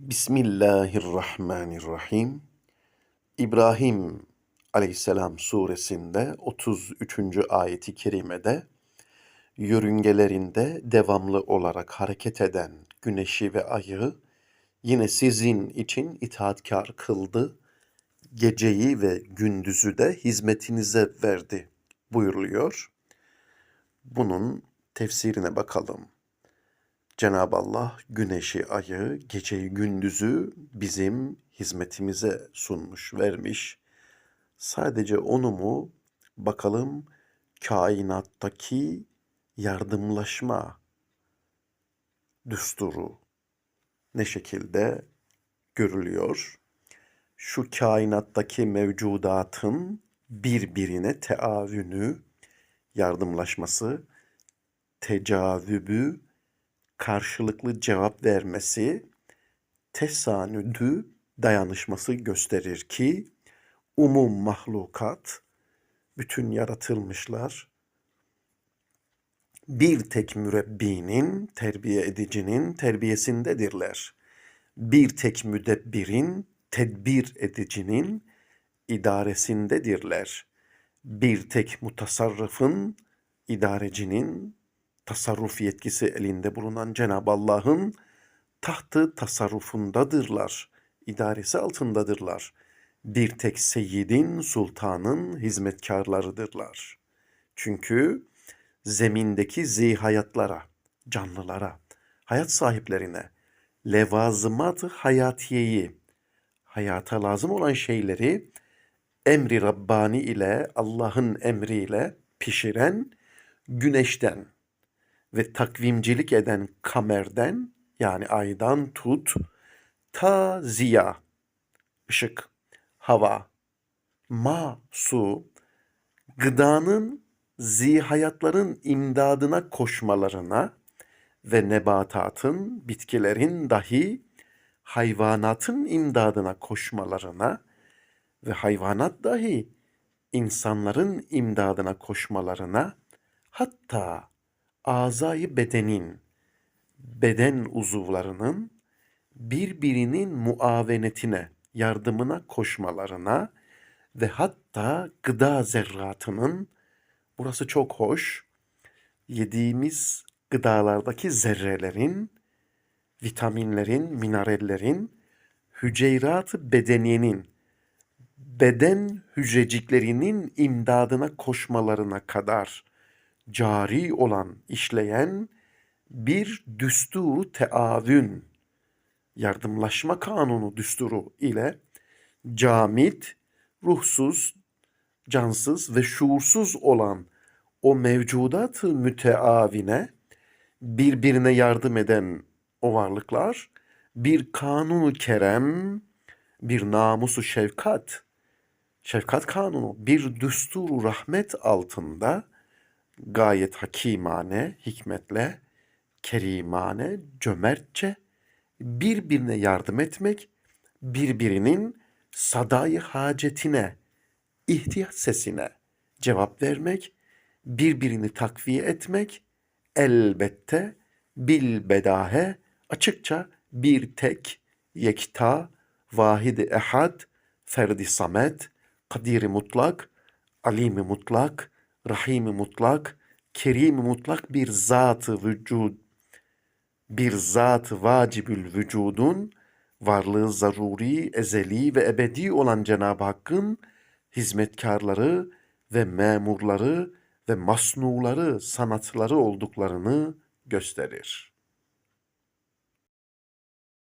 Bismillahirrahmanirrahim. İbrahim Aleyhisselam suresinde 33. ayeti kerimede yörüngelerinde devamlı olarak hareket eden güneşi ve ayı yine sizin için itaatkar kıldı. Geceyi ve gündüzü de hizmetinize verdi buyuruluyor. Bunun tefsirine bakalım. Cenab-ı Allah güneşi, ayı, geceyi, gündüzü bizim hizmetimize sunmuş, vermiş. Sadece onu mu bakalım kainattaki yardımlaşma düsturu ne şekilde görülüyor? Şu kainattaki mevcudatın birbirine teavünü, yardımlaşması, tecavübü, karşılıklı cevap vermesi, tesanüdü dayanışması gösterir ki umum mahlukat, bütün yaratılmışlar bir tek mürebbinin, terbiye edicinin terbiyesindedirler. Bir tek müdebbirin, tedbir edicinin idaresindedirler. Bir tek mutasarrıfın, idarecinin tasarruf yetkisi elinde bulunan Cenab-ı Allah'ın tahtı tasarrufundadırlar, idaresi altındadırlar. Bir tek seyyidin, sultanın hizmetkarlarıdırlar. Çünkü zemindeki zihayatlara, canlılara, hayat sahiplerine, levazımat hayatiyeyi, hayata lazım olan şeyleri emri Rabbani ile, Allah'ın emriyle pişiren güneşten, ve takvimcilik eden kamerden yani aydan tut ta ziya, ışık, hava, ma, su, gıdanın zihayatların imdadına koşmalarına ve nebatatın, bitkilerin dahi hayvanatın imdadına koşmalarına ve hayvanat dahi insanların imdadına koşmalarına hatta azayı bedenin, beden uzuvlarının birbirinin muavenetine, yardımına koşmalarına ve hatta gıda zerratının, burası çok hoş, yediğimiz gıdalardaki zerrelerin, vitaminlerin, minerallerin, hüceyrat bedeniyenin, beden hücreciklerinin imdadına koşmalarına kadar cari olan, işleyen bir düsturu teavün, yardımlaşma kanunu düsturu ile camit, ruhsuz, cansız ve şuursuz olan o mevcudat müteavine birbirine yardım eden o varlıklar bir kanunu kerem, bir namusu şefkat, şefkat kanunu, bir düsturu rahmet altında gayet hakimane, hikmetle, kerimane, cömertçe birbirine yardım etmek, birbirinin sadayı hacetine, ihtiyaç sesine cevap vermek, birbirini takviye etmek elbette bil bedahe açıkça bir tek yekta vahidi ehad ferdi samet kadiri mutlak alimi mutlak rahimi mutlak, kerimi mutlak bir zatı vücud, bir zat vacibül vücudun, varlığı zaruri, ezeli ve ebedi olan Cenab-ı Hakk'ın hizmetkarları ve memurları ve masnuları, sanatları olduklarını gösterir.